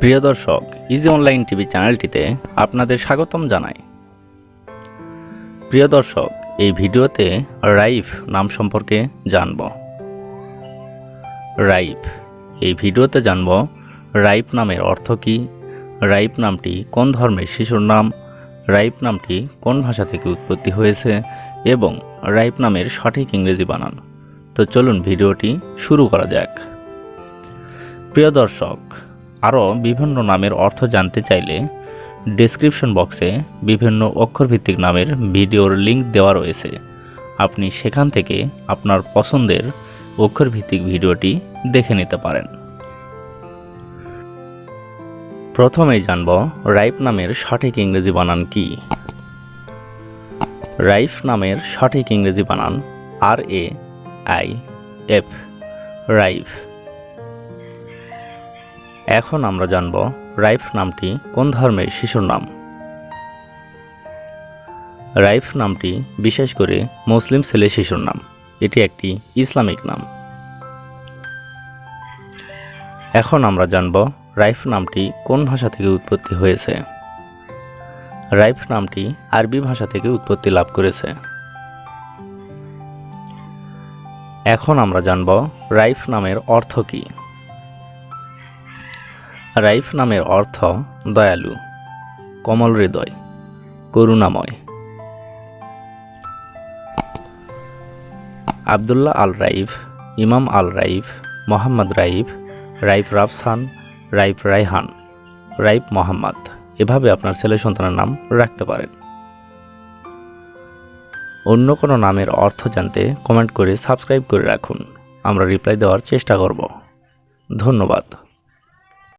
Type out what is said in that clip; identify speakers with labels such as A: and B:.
A: প্রিয় দর্শক easy online TV চ্যানেলটিতে আপনাদের স্বাগতম জানাই। প্রিয় দর্শক, এই ভিডিওতে রাইফ নাম সম্পর্কে জানব। রাইফ এই ভিডিওতে জানব রাইফ নামের অর্থ কী রাইফ নামটি কোন ধর্মের শিশুর নাম রাইফ নামটি কোন ভাষা থেকে উৎপত্তি হয়েছে এবং রাইফ নামের সঠিক ইংরেজি বানান। তো চলুন ভিডিওটি শুরু করা যাক। প্রিয় দর্শক আরও বিভিন্ন নামের অর্থ জানতে চাইলে ডেসক্রিপশন বক্সে বিভিন্ন অক্ষরভিত্তিক নামের ভিডিওর লিঙ্ক দেওয়া রয়েছে। আপনি সেখান থেকে আপনার পছন্দের অক্ষরভিত্তিক ভিডিওটি দেখে নিতে পারেন। প্রথমেই জানব রাইফ নামের সঠিক ইংরেজি বানান কি? রাইফ নামের সঠিক ইংরেজি বানান আর এ আই এফ রাইফ। এখন আমরা জানব রাইফ নামটি কোন ধর্মের শিশুর নাম। রাইফ নামটি বিশেষ করে মুসলিম ছেলে শিশুর নাম। এটি একটি ইসলামিক নাম। এখন আমরা জানব রাইফ নামটি কোন ভাষা থেকে উৎপত্তি হয়েছে। রাইফ নামটি আরবি ভাষা থেকে উৎপত্তি লাভ করেছে। এখন আমরা জানব রাইফ নামের অর্থ কী। রাইফ নামের অর্থ দয়ালু, কমল হৃদয়, করুণাময়। আবদুল্লাহ আল রাইফ, ইমাম আল রাইফ, মোহাম্মদ রাইফ রাইফ রাফসান, রাইফ রাইহান রাইফ মোহাম্মদ। এভাবে আপনার ছেলে সন্তানের নাম রাখতে পারেন। অন্য কোনো নামের অর্থ জানতে কমেন্ট করে সাবস্ক্রাইব করে রাখুন। আমরা রিপ্লাই দেওয়ার চেষ্টা করব। ধন্যবাদ।